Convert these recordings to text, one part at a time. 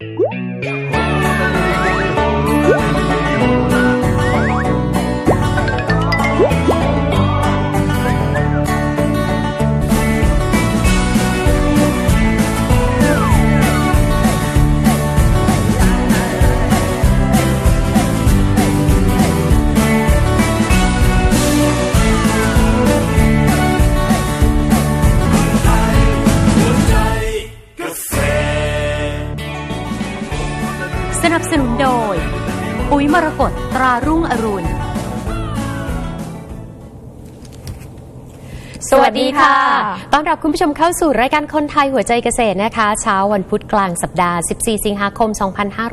ส สวัสดีค่ะ ต้อนรับคุณผู้ชมเข้าสู่รายการคนไทยหัวใจเกษตรนะคะ เช้าวันพุธกลางสัปดาห์ 14 สิงหาคม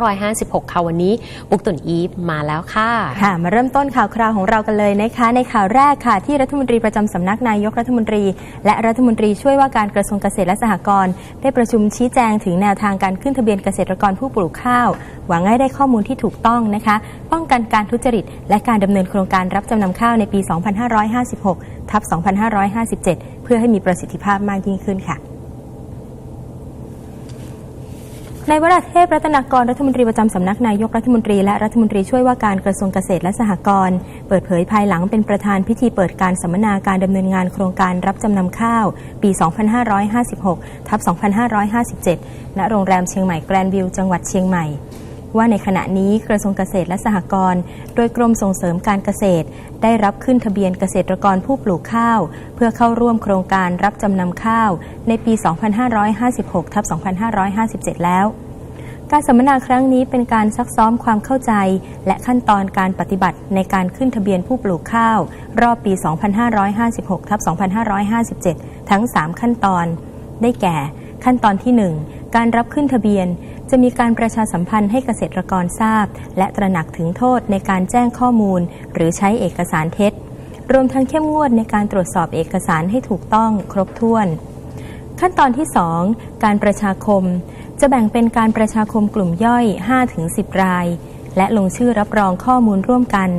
2556 ค่ะวันนี้ปุกตุนอีฟมาแล้วค่ะ ค่ะ มาเริ่มต้นข่าวคราวของเรากันเลยนะคะ ในข่าวแรกค่ะ ที่รัฐมนตรีประจำสำนักนายกรัฐมนตรี และรัฐมนตรีช่วยว่าการกระทรวงเกษตรและสหกรณ์ได้ประชุมชี้แจงถึงแนวทางการขึ้นทะเบียนเกษตรกรผู้ปลูกข้าว หวังให้ได้ข้อมูลที่ถูกต้องนะคะ ป้องกันการทุจริต และการดำเนินโครงการรับจำนำข้าวในปี 2556 ทับ2557 เพื่อให้มีประสิทธิภาพมากยิ่งขึ้นค่ะนายวราเทพรัตนากรรัฐมนตรีประจำสำนักนายกรัฐมนตรีและรัฐมนตรีช่วยว่าการกระทรวงเกษตรและสหกรณ์เปิดเผยภายหลังเป็นประธานพิธีเปิดการสัมมนาการดำเนินงานโครงการรับจำนำข้าว ปี 2556 ทับ 2557 ณ โรงแรมเชียงใหม่แกรนด์วิวจังหวัดเชียงใหม่ ว่าในขณะนี้กระทรวงเกษตรและสหกรณ์โดยกรมส่งเสริมการเกษตร ได้รับขึ้นทะเบียนเกษตรกรผู้ปลูกข้าว เพื่อเข้าร่วมโครงการรับจำนำข้าว ในปี 2556ทับ2557 แล้ว การสัมมนาครั้งนี้เป็นการซักซ้อมความเข้าใจ และขั้นตอนการปฏิบัติในการขึ้นทะเบียนผู้ปลูกข้าว รอบปี 2556ทับ2557 ทั้ง 3 ขั้นตอน ได้แก่ ขั้นตอนที่ 1 การรับขึ้นทะเบียน จะมีการประชาสัมพันธ์ให้เกษตรกรทราบ และตระหนักถึงโทษในการแจ้งข้อมูล หรือใช้เอกสารเท็จ รวมทั้งเข้มงวดในการตรวจสอบเอกสารให้ถูกต้องครบถ้วน ขั้นตอนที่ 2 การประชาคม จะแบ่งเป็นการประชาคมกลุ่มย่อย 5-10 ราย และลงชื่อรับรองข้อมูลร่วมกัน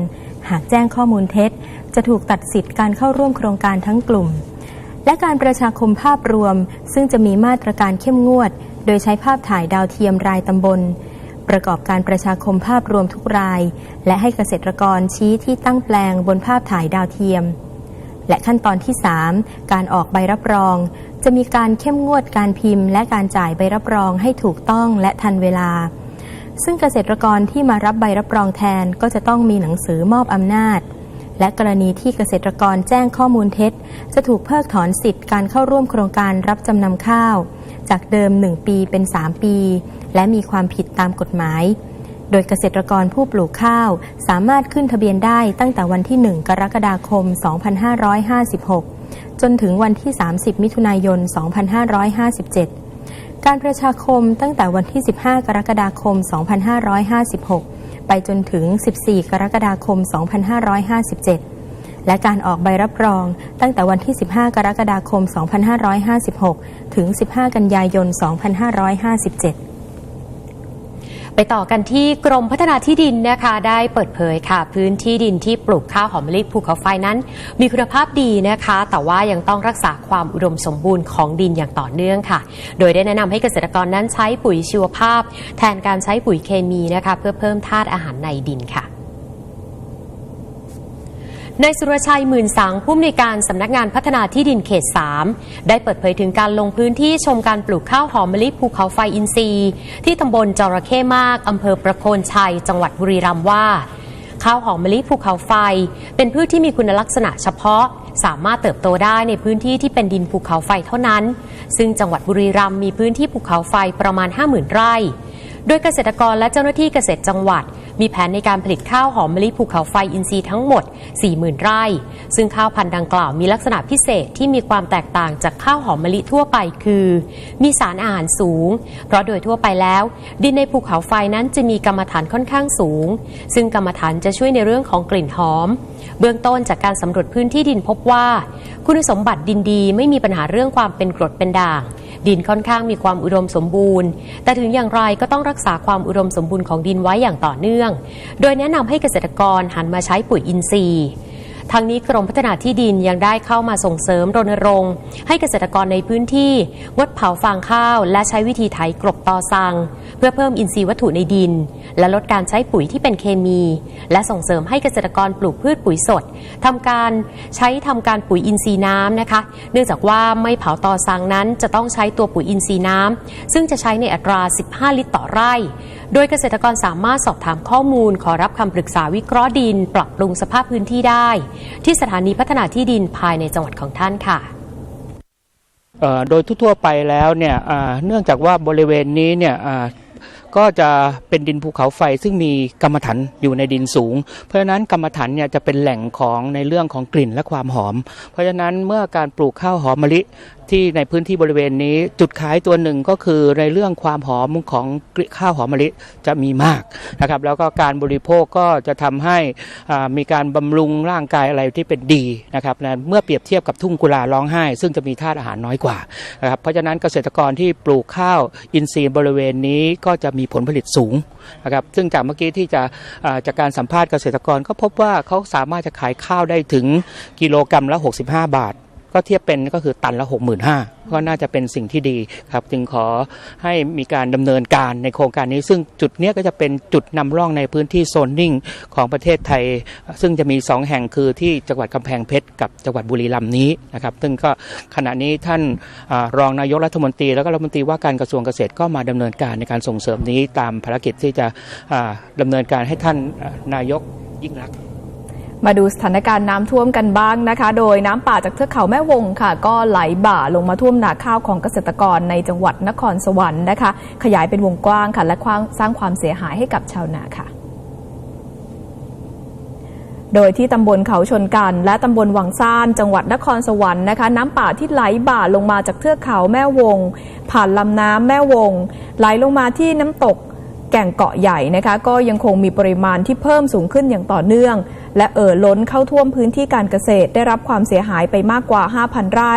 หากแจ้งข้อมูลเท็จ จะถูกตัดสิทธิ์การเข้าร่วมโครงการทั้งกลุ่มและการประชาคมภาพรวม ซึ่งจะมีมาตรการเข้มงวด โดยใช้ภาพถ่ายดาวเทียมรายตำบล ประกอบการประชาคมภาพรวมทุกราย และให้เกษตรกรชี้ที่ตั้งแปลงบนภาพถ่ายดาวเทียม และขั้นตอนที่ 3 การออกใบรับรอง จะมีการเข้มงวดการพิมพ์ และการจ่ายใบรับรองให้ถูกต้องและทันเวลา ซึ่งเกษตรกรที่มารับใบรับรองแทนก็จะต้องมีหนังสือมอบอำนาจและกรณีที่เกษตรกรแจ้งข้อมูลเท็จ จะถูกเพิกถอนสิทธิ์การเข้าร่วมโครงการรับจำนำข้าว จากเดิม 1 ปีเป็น 3 ปี และมีความผิดตามกฎหมาย โดยเกษตรกรผู้ปลูกข้าว สามารถขึ้นทะเบียนได้ตั้งแต่วันที่ 1 กรกฎาคม 2556 จนถึงวันที่ 30 มิถุนายน 2557การประชาคมตั้งแต่วันที่ 15 กรกฎาคม 2556 ไปจนถึง 14 กรกฎาคม 2557 และการออกใบรับรอง ตั้งแต่วันที่ 15 กรกฎาคม 2556 ถึง 15 กันยายน 2557ไปต่อกันที่กรมพัฒนาที่ดินนะคะได้เปิดเผยค่ะ พื้นที่ดินที่ปลูกข้าวหอมมะลิภูเขาไฟนั้น มีคุณภาพดีนะคะ แต่ว่ายังต้องรักษาความอุดมสมบูรณ์ของดินอย่างต่อเนื่องค่ะ โดยได้แนะนำให้เกษตรกรนั้นใช้ปุ๋ยชีวภาพ แทนการใช้ปุ๋ยเคมีนะคะ เพื่อเพิ่มธาตุอาหารในดินค่ะ นายสุรชัยหมื่นสังผู้อำนวยการสำนักงานพัฒนาที่ดินเขต 3 ได้เปิดเผยถึงการลงพื้นที่ชมการปลูกข้าวหอมมะลิภูเขาไฟอินทรีย์ ที่ตำบลจระเข้มากอำเภอประโคนชัย จังหวัดบุรีรัมย์ว่า ข้าวหอมมะลิภูเขาไฟ เป็นพืชที่มีคุณลักษณะเฉพาะ สามารถเติบโตได้ในพื้นที่ที่เป็นดินภูเขาไฟเท่านั้น ซึ่งจังหวัดบุรีรัมย์มีพื้นที่ภูเขาไฟประมาณ 50,000 ไร่ โดยเกษตรกรและเจ้าหน้าที่เกษตรจังหวัด มีแผนในการผลิตข้าวหอมมะลิภูเขาไฟอินทรีย์ทั้งหมด 40,000 ไร่ ซึ่งข้าวพันธุ์ดังกล่าวมีลักษณะพิเศษที่มีความแตกต่างจากข้าวหอมมะลิทั่วไปคือ มีสารอาหารสูง เพราะโดยทั่วไปแล้ว ดินในภูเขาไฟนั้นจะมีกรรมฐานค่อนข้างสูง ซึ่งกรรมฐานจะช่วยในเรื่องของกลิ่นหอม เบื้องต้นจากการสำรวจพื้นที่ดินพบว่า คุณสมบัติดินดีไม่มีปัญหาเรื่องความเป็นกรดเป็นด่าง ดินค่อนข้างมีความอุดมสมบูรณ์ แต่ถึงอย่างไรก็ต้องรักษาความอุดมสมบูรณ์ของดินไว้อย่างต่อเนื่อง โดยแนะนำให้เกษตรกรหันมาใช้ปุ๋ยอินทรีย์ ทางนี้กรมพัฒนาที่ดินยังได้เข้ามาส่งเสริมรณรงค์ ให้เกษตรกรในพื้นที่งดเผาฟางข้าว และใช้วิธีไถกลบตอสัง เพื่อเพิ่มอินทรีย์วัตถุในดิน และลดการใช้ปุ๋ยที่เป็นเคมี และส่งเสริมให้เกษตรกรปลูกพืชปุ๋ยสดทำการใช้ทำการปุ๋ยอินทรีย์น้ำนะคะ เนื่องจากว่าไม่เผาตอสังนั้นจะต้องใช้ตัวปุ๋ยอินทรีย์น้ำซึ่งจะใช้ในอัตรา 15 ลิตรต่อไร่โดยเกษตรกรสามารถสอบถามข้อมูล ขอรับคำปรึกษาวิเคราะห์ดิน ปรับปรุงสภาพพื้นที่ได้ ที่สถานีพัฒนาที่ดินภายในจังหวัดของท่านค่ะโดยทั่วไปแล้วเนี่ยเนื่องจากว่าบริเวณนี้เนี่ยก็จะเป็นดินภูเขาไฟซึ่งมีกรรมฐานอยู่ในดินสูง เพราะฉะนั้นกรรมฐานเนี่ยจะเป็นแหล่งของในเรื่องของกลิ่นและความหอม เพราะฉะนั้นเมื่อการปลูกข้าวหอมมะลิ ที่ในพื้นที่บริเวณนี้จุดขายตัวหนึ่งก็คือในเรื่องความหอมของข้าวหอมมะลิจะมีมากนะครับ แล้วก็การบริโภคก็จะทำให้มีการบำรุงร่างกายอะไรที่เป็นดีนะครับนะเมื่อเปรียบเทียบกับทุ่งกุลาร้องไห้ ซึ่งจะมีธาตุอาหารน้อยกว่านะครับเพราะฉะนั้นเกษตรกรที่ปลูกข้าวอินทรีย์บริเวณนี้ก็จะมีผลผลิตสูงนะครับซึ่งจากเมื่อกี้ที่จะจากการสัมภาษณ์เกษตรกรก็พบว่าเขาสามารถจะขายข้าวได้ถึงกิโลกรรัมละ 65 บาท ก็เทียบเป็นก็คือตันละ 65,000ก็น่าจะเป็นสิ่งที่ดีครับ จึงขอให้มีการดำเนินการในโครงการนี้ ซึ่งจุดเนี้ยก็จะเป็นจุดนำร่องในพื้นที่โซนนิ่งของประเทศไทย ซึ่งจะมี 2 แห่งคือที่จังหวัดกำแพงเพชรกับจังหวัดบุรีรัมย์นี้นะครับ ซึ่งก็ขณะนี้ท่านอรองนายกรัฐมนตรีแล้วก็รัฐมนตรีว่าการกระทรวงเกษตรก็มาดำเนินการในการส่งเสริมนี้ตามภารกิจที่จะอ่าดำเนินการให้ท่านนายกยิ่งรักษ มาดูสถานการณ์น้ำท่วมกันบ้างนะคะ โดยน้ำป่าจากเทือกเขาแม่วงค่ะ ก็ไหลบ่าลงมาท่วมนาข้าวของเกษตรกรในจังหวัดนครสวรรค์นะคะ ขยายเป็นวงกว้างค่ะ และสร้างความเสียหายให้กับชาวนาค่ะโดยที่ตำบลเขาชนกัน และตำบลวังซ่านจังหวัดนครสวรรค์นะคะ น้ำป่าที่ไหลบ่าลงมาจากเทือกเขาแม่วง ผ่านลำน้ำแม่วง ไหลลงมาที่น้ำตก แก่งเกาะใหญ่นะคะ ก็ยังคงมีปริมาณที่เพิ่มสูงขึ้นอย่างต่อเนื่อง และเอ่อล้นเข้าท่วมพื้นที่การเกษตรได้รับความเสียหายไปมากกว่า 5,000 ไร่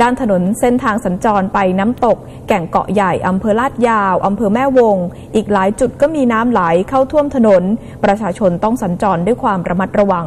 ด้านถนนเส้นทางสัญจรไปน้ำตก แก่งเกาะใหญ่อำเภอลาดยาวอำเภอแม่วง อีกหลายจุดก็มีน้ำไหลเข้าท่วมถนน ประชาชนต้องสัญจรด้วยความระมัดระวัง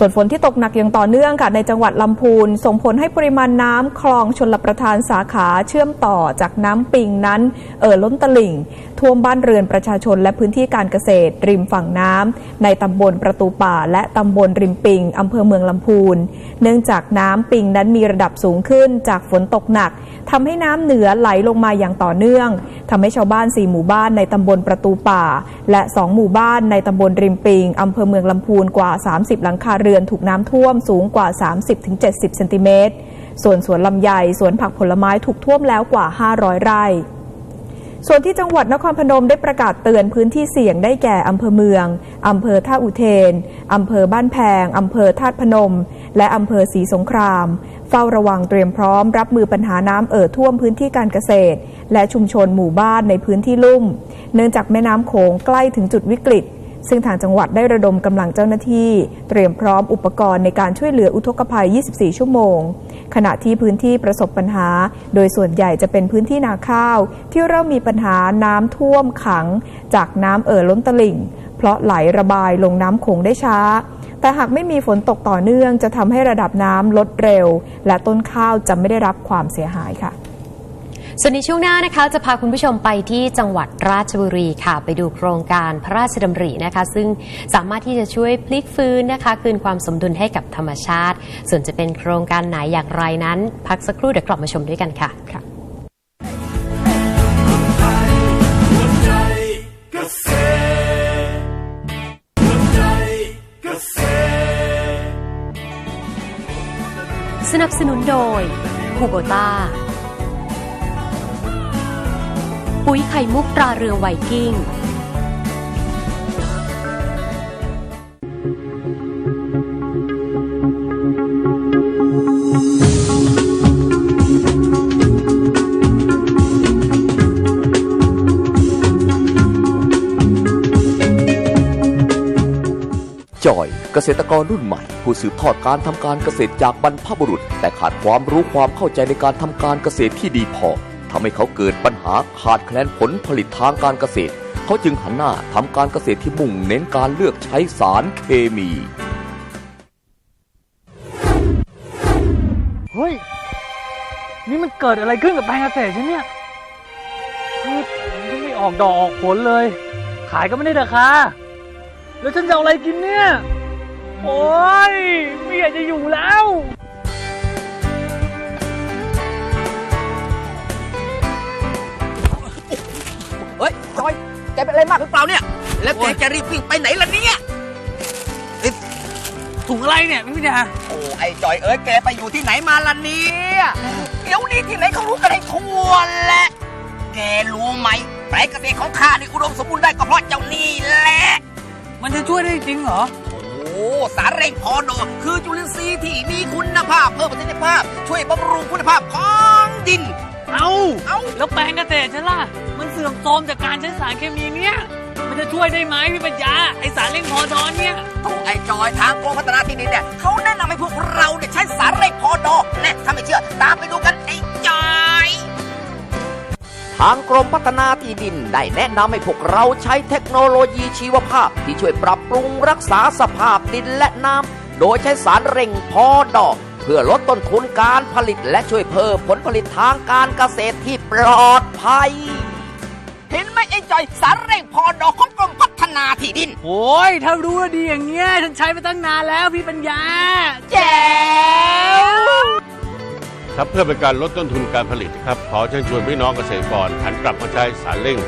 ส่วนฝนที่ตกหนักอย่างต่อเนื่องค่ะในจังหวัดลำพูน ส่งผลให้ปริมาณน้ำคลองชนลประทานสาขาเชื่อมต่อจากน้ำปิงนั้น เอ่อล้นตลิ่ง ท่วมบ้านเรือนประชาชนและพื้นที่การเกษตร ริมฝั่งน้ำในตำบลประตูป่า และตำบลริมปิงอำเภอเมืองลำพูน เนื่องจากน้ำปิงนั้นมีระดับสูงขึ้นจากฝนตกหนักทำให้น้ำเหนือไหลลงมาอย่างต่อเนื่องทำให้ชาวบ้าน 4 หมู่บ้านในตำบลประตูป่า และ 2 หมู่บ้านในตำบลริมปิงอำเภอเมืองลำพูนกว่า 30 หลังคาเรือนือนถูกน้ำท่วมสูงกว่า 30-70 เซนติเมตร ส่วนสวนลำไยสวนผักผลไม้ถูกท่วมแล้วกว่า 500 ไร่ ส่วนที่จังหวัดนครพนมได้ประกาศเตือนพื้นที่เสี่ยงได้แก่อำเภอเมืองอำเภอท่าอุเทนอำเภอบ้านแพงอำเภอธาตุพนม และอำเภอศรีสงคราม เฝ้าระวังเตรียมพร้อมรับมือปัญหาน้ำเอ่อท่วมพื้นที่การเกษตร และชุมชนหมู่บ้านในพื้นที่ลุ่ม เนื่องจากแม่น้ำโขงใกล้ถึงจุดวิกฤต ซึ่งทางจังหวัดได้ระดมกำลังเจ้าหน้าที่ เตรียมพร้อมอุปกรณ์ในการช่วยเหลืออุทกภัย 24 ชั่วโมง ขณะที่พื้นที่ประสบปัญหา โดยส่วนใหญ่จะเป็นพื้นที่นาข้าว ที่เริ่มมีปัญหาน้ำท่วมขัง จากน้ำเอ่อล้นตลิ่ง เพราะไหลระบายลงน้ำโขงได้ช้า แต่หากไม่มีฝนตกต่อเนื่อง จะทำให้ระดับน้ำลดเร็ว และต้นข้าวจะไม่ได้รับความเสียหายค่ะ ส่วนในช่วงหน้านะคะจะพาคุณผู้ชมไปที่จังหวัดราชบุรีค่ะ ไปดูโครงการพระราชดำรินะคะ ซึ่งสามารถที่จะช่วยพลิกฟื้นนะคะ คืนความสมดุลให้กับธรรมชาติ ส่วนจะเป็นโครงการไหนอย่างไรนั้น พักสักครู่เดี๋ยวกลับมาชมด้วยกันค่ะสนับสนุนโดยคูโบต้า ปุ๋ยไข่มุกตราเรือไวกิ้ง จอยเกษตรกรรุ่นใหม่ ผู้สืบทอดการทำการเกษตรจากบรรพบุรุษ แต่ขาดความรู้ความเข้าใจในการทำการเกษตรที่ดีพอ ทำให้เขาเกิดปัญหาขาดแคลนผลผลิตทางการเกษตร เขาจึงหันหน้าทำการเกษตรที่มุ่งเน้นการเลือกใช้สารเคมี เฮ้ย นี่มันเกิดอะไรขึ้นกับแปลงเกษตรฉันเนี่ยมันไม่ออกดอกออกผลเลย ขายก็ไม่ได้ราคา แล้วฉันจะเอาอะไรกินเนี่ย โอ้ยไม่อยากจะอยู่แล้ว จอย แกเป็นอะไรมากหรือเปล่าเนี่ย แล้วแกจะรีบวิ่งไปไหนล่ะเนี่ยถุงอะไรเนี่ยพี่พิดาโอ้ไอ้จอยเอ้ยแกไปอยู่ที่ไหนมาล่ะเนี่ยเดี๋ยวนี้ที่ไหนเขารู้กันให้ทั่วแหละแกรู้ไหมแปลงเกษตรของข้านี่อุดมสมบูรณ์ได้ก็เพราะเจ้านี่แหละมันจะช่วยได้จริงเหรอโอ้สารเร่งพอดอคือจุลินทรีย์ที่มีคุณภาพเพิ่มประสิทธิภาพ ช่วยบำรุงคุณภาพของดิน เอ้าเอ้าแล้วแปลงเกษตรฉันล่ะมันเสื่อมโทรมจากการใช้สารเคมีเนี่ย มันจะช่วยได้ไหมพี่ปัญญา ไอสารเร่งพอดอนเนี่ยถูกไอ้จอยทางกรมพัฒนาที่ดินเนี่ยเขาแนะนำให้พวกเราเนี่ยใช้สารเร่งพอดอแน่ถ้าไม่เชื่อ ตามไปดูกันไอ้จอย ทางกรมพัฒนาที่ดินได้แนะนำให้พวกเราใช้เทคโนโลยีชีวภาพ ที่ช่วยปรับปรุงรักษาสภาพดินและน้ำโดยใช้สารเร่งพอดอก เพื่อลดต้นทุนการผลิตและช่วยเพิ่มผลผลิตทางการเกษตรที่ปลอดภัย เห็นไหมไอ้จอยสารเร่งพอดอกของกรมพัฒนาที่ดิน โอ้ยถ้ารู้ว่าดีอย่างเงี้ยฉันใช้มาตั้งนานแล้วพี่ปัญญา แจ๋ว ครับเพื่อเป็นการลดต้นทุนการผลิตครับขอเชิญชวนพี่น้องเกษตรกรหันกลับมาใช้สารเร่ง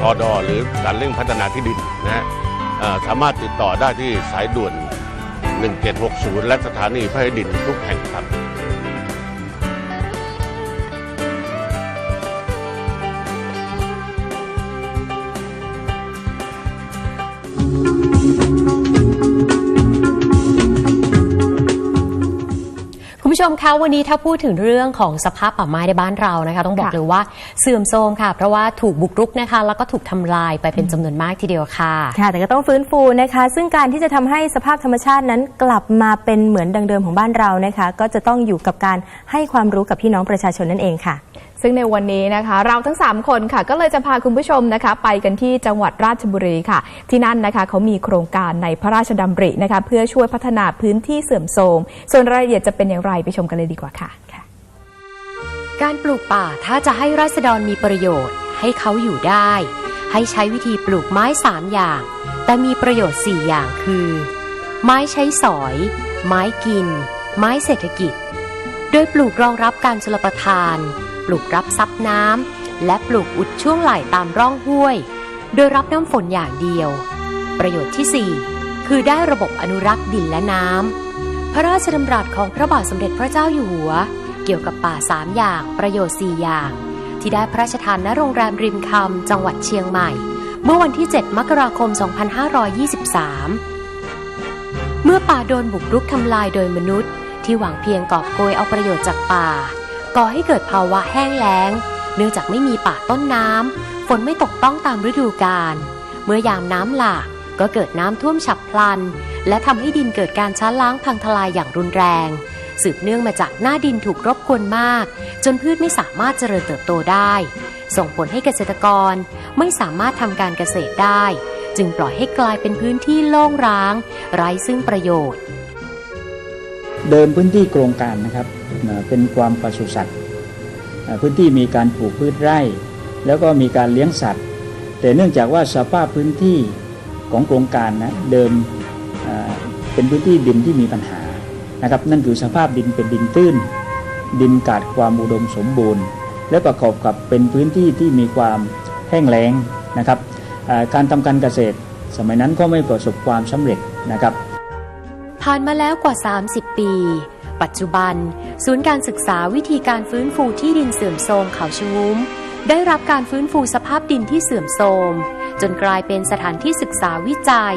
พอดอหรือสารเร่งพัฒนาที่ดินนะฮะเอ่อสามารถติดต่อได้ที่สายด่วน 1760 และสถานีพระดินทุกแห่งครับ ผู้ชมคะวันนี้ถ้าพูดถึงเรื่องของสภาพป่าไม้ในบ้านเรานะคะ ต้องบอกค่ะเลยว่าเสื่อมโทรมค่ะ เพราะว่าถูกบุกรุกนะคะ แล้วก็ถูกทำลายไปเป็นจำนวนมากทีเดียวค่ะค่ะ แต่ก็ต้องฟื้นฟูนะคะ ซึ่งการที่จะทำให้สภาพธรรมชาตินั้นกลับมาเป็นเหมือนดังเดิมของบ้านเรานะคะ ก็จะต้องอยู่กับการให้ความรู้กับพี่น้องประชาชนนั่นเองค่ะ ซึ่งในวันนี้นะคะ เราทั้ง 3 คนค่ะ ก็เลยจะพาคุณผู้ชมนะคะ ไปกันที่จังหวัดราชบุรีค่ะ ที่นั่นนะคะเขามีโครงการในพระราชดำรินะคะ เพื่อช่วยพัฒนาพื้นที่เสื่อมโทรมส่วนรายละเอียดจะเป็นอย่างไรไปชมกันเลยดีกว่าค่ะ การปลูกป่าถ้าจะให้ราษฎรมีประโยชน์ ให้เขาอยู่ได้ ให้ใช้วิธีปลูกไม้สามอย่าง แต่มีประโยชน์สี่อย่างคือ ไม้ใช้สอย ไม้กิน ไม้เศรษฐกิจ โดยปลูกรองรับการชลประทาน ปลูกรับซับน้ำและปลูกอุดช่วงไหลตามร่องห้วย โดยรับน้ำฝนอย่างเดียว ประโยชน์ที่สี่คือได้ระบบอนุรักษ์ดินและน้ำพระราชดำรัสของพระบาทสมเด็จพระเจ้าอยู่หัว เกี่ยวกับป่าสามอย่าง ประโยชน์4อย่าง ที่ได้พระราชทานณโรงแรมริมคำจังหวัดเชียงใหม่ เมื่อวันที่ 7 มกราคม 2523 เมื่อป่าโดนบุกรุกทำลายโดยมนุษย์ที่หวังเพียงกอบโกยเอาประโยชน์จากป่า ก่อให้เกิดภาวะแห้งแล้ง เนื่องจากไม่มีป่าต้นน้ำฝนไม่ตกต้องตามฤดูกาลเมื่อยามน้ำหลากก็เกิดน้ำท่วมฉับพลัน และทำให้ดินเกิดการช้าล้างพังทลายอย่างรุนแรง สืบเนื่องมาจากหน้าดินถูกรบกวนมาก จนพืชไม่สามารถเจริญเติบโตได้ ส่งผลให้เกษตรกรไม่สามารถทำการเกษตรได้ จึงปล่อยให้กลายเป็นพื้นที่โล่งร้าง ไร้ซึ่งประโยชน์ เดิมพื้นที่โครงการนะครับเป็นความปศุสัตว์พื้นที่มีการปลูกพืชไร่ แล้วก็มีการเลี้ยงสัตว์ แต่เนื่องจากว่าสภาพพื้นที่ของโครงการนะเดิมเป็นพื้นที่ดินที่มีปัญหานะครับนั่นคือสภาพดินเป็นดินตื้น ดินขาดความอุดมสมบูรณ์ และประกอบกับเป็นพื้นที่ที่มีความแห้งแล้งนะครับการทำการเกษตร สมัยนั้นก็ไม่ประสบความสำเร็จนะครับ ผ่านมาแล้วกว่า 30 ปี ปัจจุบัน ศูนย์การศึกษาวิธีการฟื้นฟูที่ดินเสื่อมโทรมเขาชะงุ้ม ได้รับการฟื้นฟูสภาพดินที่เสื่อมโทรม จนกลายเป็นสถานที่ศึกษาวิจัย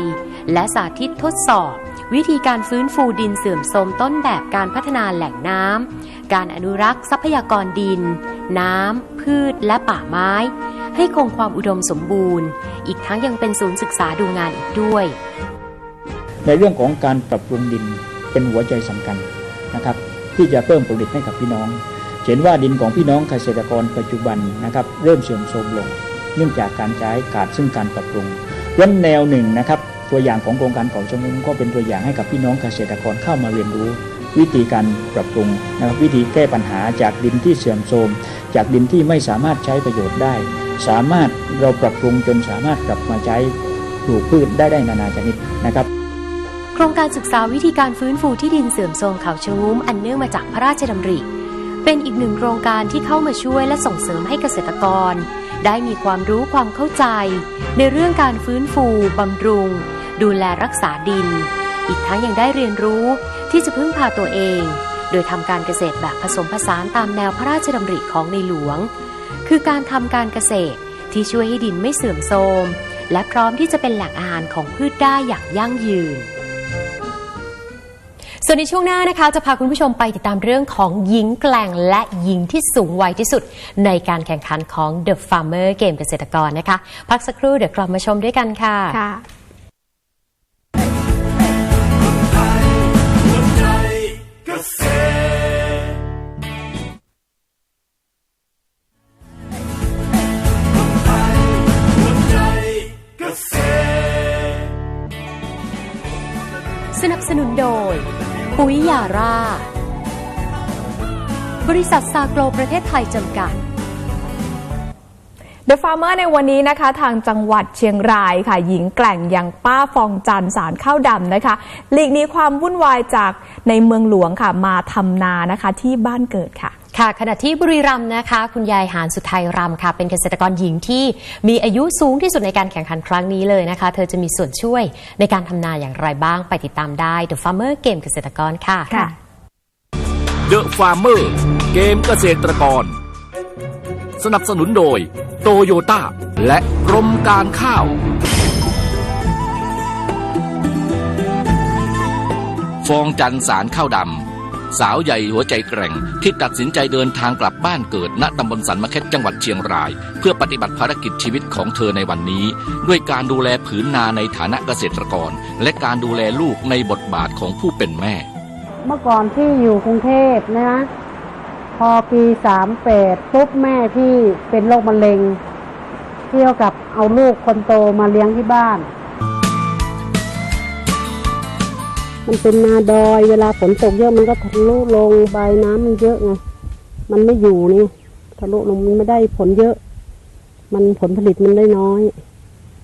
และสาธิตทดสอบ วิธีการฟื้นฟูดินเสื่อมโทรมต้นแบบการพัฒนาแหล่งน้ำการอนุรักษ์ทรัพยากรดิน น้ำพืชและป่าไม้ ให้คงความอุดมสมบูรณ์ อีกทั้งยังเป็นศูนย์ศึกษาดูงานอีกด้วย ในเรื่องของการปรับปรุงดินเป็นหัวใจสำคัญนะครับ ที่จะเพิ่มผลิตให้กับพี่น้อง เห็นว่าดินของพี่น้องเกษตรกรปัจจุบันนะครับ เริ่มเสื่อมโทรมลง เนื่องจากการใช้ขาดซึ่งการปรับปรุงวันแนวหนึ่งนะครับ ตัวอย่างของโครงการเขาชะงุ้มก็เป็นตัวอย่างให้กับพี่น้องเกษตรกรเข้ามาเรียนรู้ วิธีการปรับปรุงนะครับวิธีแก้ปัญหาจากดินที่เสื่อมโทรมจากดินที่ไม่สามารถใช้ประโยชน์ได้ สามารถเราปรับปรุงจนสามารถกลับมาใช้ปลูกพืชได้ได้นานาชนิดนะครับ ครงการศึกษาวิธีการฟื้นฟูที่ดินเสื่อมโทรมเขาชะงุ้มอันเนื่องมาจากพระราชดำริ เป็นอีกหนึ่งโครงการที่เข้ามาช่วยและส่งเสริมให้เกษตรกร ได้มีความรู้ความเข้าใจ ในเรื่องการฟื้นฟูบำรุง ดูแลรักษาดิน อีกทั้งยังได้เรียนรู้ที่จะพึ่งพาตัวเอง โดยทำการเกษตรแบบผสมผสานตามแนวพระราชดำริของในหลวง คือการทำการเกษตรที่ช่วยให้ดินไม่เสื่อมโทรมและพร้อมที่จะเป็นแหล่งอาหารของพืชได้อย่างยั่งยืน ส่วนในช่วงหน้านะคะจะพาคุณผู้ชมไปติดตามเรื่องของหญิงแกล่งและหญิงที่สูงวัยที่สุด ในการแข่งขันของ The Farmer เกมเกษตรกรนะคะ พักสักครู่เดี๋ยวกลับมาชมด้วยกันค่ะ ค่ะ สนับสนุนโดย ปุ๋ยยาร่า บริษัทซาโกลประเทศไทยจำกัด The Farmer ในวันนี้นะคะ ทางจังหวัดเชียงรายค่ะ หญิงแกล่งอย่างป้าฟองจันสารข้าวดำนะคะหลีกหนี้ความวุ่นวายจากในเมืองหลวงค่ะ มาทำนานะคะที่บ้านเกิดค่ะ ค่ะขณะที่บุรีรัมย์นะคะ คุณยายหานสุทัยรำค่ะ เป็นเกษตรกรหญิงที่มีอายุสูงที่สุดในการแข่งขันครั้งนี้เลยนะคะ เธอจะมีส่วนช่วยในการทำนาอย่างไรบ้างไปติดตามได้ The Farmer เกมเกษตรกรค่ะ ค่ะเดอะฟาร์เมอร์เกมเกษตรกร สนับสนุนโดยโตโยต้าและกรมการข้าวฟองจันทร์สารข้าวดำ สาวใหญ่หัวใจแกร่ง ที่ตัดสินใจเดินทางกลับบ้านเกิด ณตำบลสันมะเข็ดจังหวัดเชียงราย เพื่อปฏิบัติภารกิจชีวิตของเธอในวันนี้ ด้วยการดูแลผืนนาในฐานะเกษตรกร และการดูแลลูกในบทบาทของผู้เป็นแม่ เมื่อก่อนพี่อยู่กรุงเทพนะพอปีสามแปดปุ๊บแม่พี่เป็นโรคมะเร็งเที่ยวกับเอาลูกคนโตมาเลี้ยงที่บ้าน มันเป็นนาดอย เวลาฝนตกเยอะมันก็ทะลุลงใบน้ำมันเยอะไงมันไม่อยู่นี่ทะลุลงมันไม่ได้ผลเยอะ มันผลผลิตมันได้น้อย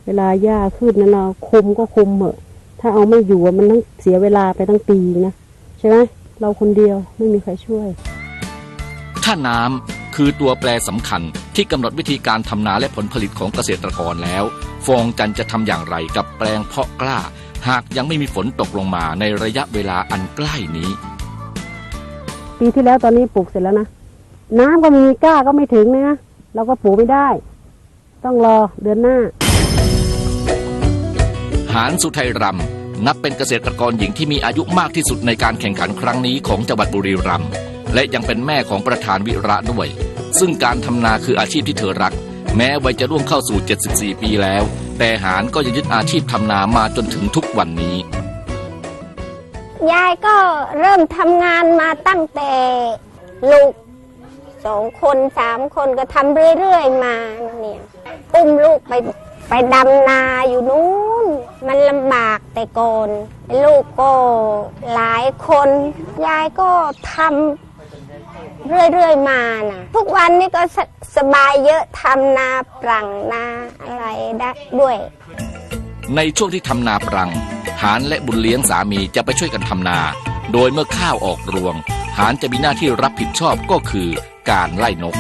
เวลาหญ้าขึ้นนั้นเราคุมก็คุมเหอะ ถ้าเอาไม่อยู่มันต้องเสียเวลาไปตั้งปีนะใช่ไหมเราคนเดียวไม่มีใครช่วย ถ้าน้ำคือตัวแปรสำคัญที่กำหนดวิธีการทำนาและผลผลิตของเกษตรกรแล้ว ฟองจันจะทำอย่างไรกับแปลงเพาะกล้า หากยังไม่มีฝนตกลงมาในระยะเวลาอันใกล้นี้ ปีที่แล้วตอนนี้ปลูกเสร็จแล้วนะ น้ำก็ไมมีกล้าก็ไม่ถึงนะเราก็ปลูกไม่ได้ ต้องรอเดือนหน้า หานสุไทยรำนับเป็นเกษตรกรหญิงที่มีอายุมากที่สุดในการแข่งขันครั้งนี้ของจังหวัดบุรีรัมย์และยังเป็นแม่ของประธานวิระด้วย ซึ่งการทำนาคืออาชีพที่เธอรัก แม้วัยจะร่วงเข้าสู่ 74 ปีแล้ว แต่หานก็ยังยึดอาชีพทำนามาจนถึงทุกวันนี้ ยายก็เริ่มทำงานมาตั้งแต่ลูกสองคนสามคนก็ทำเรื่อยๆมาเนี่ยอุ้มลูกไปไปดำนาอยู่นู้น มันลำบากแต่ก่อนลูกก็หลายคน ยายก็ทำ เรื่อยๆมานะทุกวันนี้ก็สสบายเยอะทำนาปรังนาอะไรได้ด้วย ในช่วงที่ทำนาปรัง หานและบุญเลี้ยงสามีจะไปช่วยกันทำนา โดยเมื่อข้าวออกรวง หานจะมีหน้าที่รับผิดชอบก็คือการไล่นก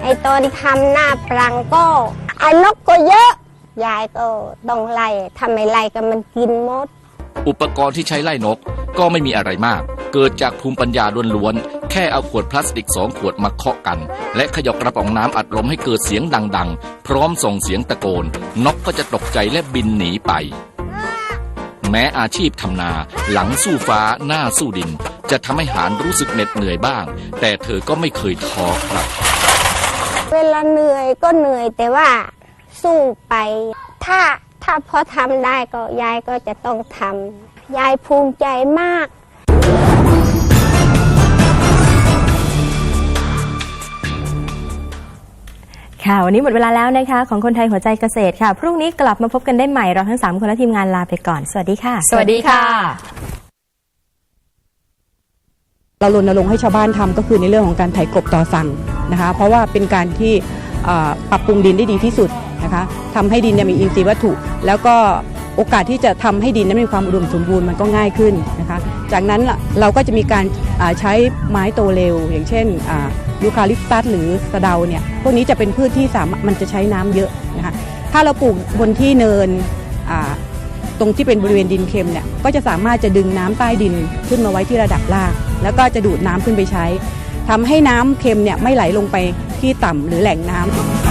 ไอตอนทำหน้าปรังก็ไอ้นกก็เยอะ ยายก็ต้องไล่ทำไมไล่ก็มันกินหมด อุปกรณ์ที่ใช้ไล่นกก็ไม่มีอะไรมาก เกิดจากภูมิปัญญาล้วนๆ แค่เอาขวดพลาสติกสองขวดมาเคาะกัน และขยอกกระป๋องน้ำอัดลมให้เกิดเสียงดังๆ พร้อมส่งเสียงตะโกน นกก็จะตกใจและบินหนีไป แม้อาชีพทำนาหลังสู้ฟ้าหน้าสู้ดิน จะทำให้หารรู้สึกเหน็ดเหนื่อยบ้าง แต่เธอก็ไม่เคยท้อครับ เวลาเหนื่อยก็เหนื่อยแต่ว่าสู้ไป ถ้า ถ้าพอทำได้ก็ยายก็จะต้องทำยายภูมิใจมากกค่ะ วันนี้หมดเวลาแล้วนะคะ ของคนไทยหัวใจเกษตรค่ะ พรุ่งนี้กลับมาพบกันได้ใหม่ เราทั้ง 3 คนและทีมงานลาไปก่อน สวัสดีค่ะ สวัสดีค่ะ เรารณรงค์ให้ชาวบ้านทำก็คือในเรื่องของการไถกลบต่อสั่งนะคะ เพราะว่าเป็นการที่เอ่อปรับปรุงดินได้ดีที่สุด นะคะทำให้ดินเนี่ยมีอินทรีย์วัตถุ แล้วก็โอกาสที่จะทำให้ดินนั้นมีความอุดมสมบูรณ์มันก็ง่ายขึ้นนะคะ จากนั้นเราก็จะมีการใช้ไม้โตเร็ว อย่างเช่นยูคาลิปตัสหรือสะเดาเนี่ยพวกนี้จะเป็นพืชที่สามารถมันจะใช้น้ำเยอะนะคะถ้าเราปลูกบนที่เนินตรงที่เป็นบริเวณดินเค็มเนี่ยก็จะสามารถจะดึงน้ำใต้ดินขึ้นมาไว้ที่ระดับล่างแล้วก็จะดูดน้ำขึ้นไปใช้ทำให้น้ำเค็มเนี่ยไม่ไหลลงไปที่ต่ำหรือแหล่งน้ำ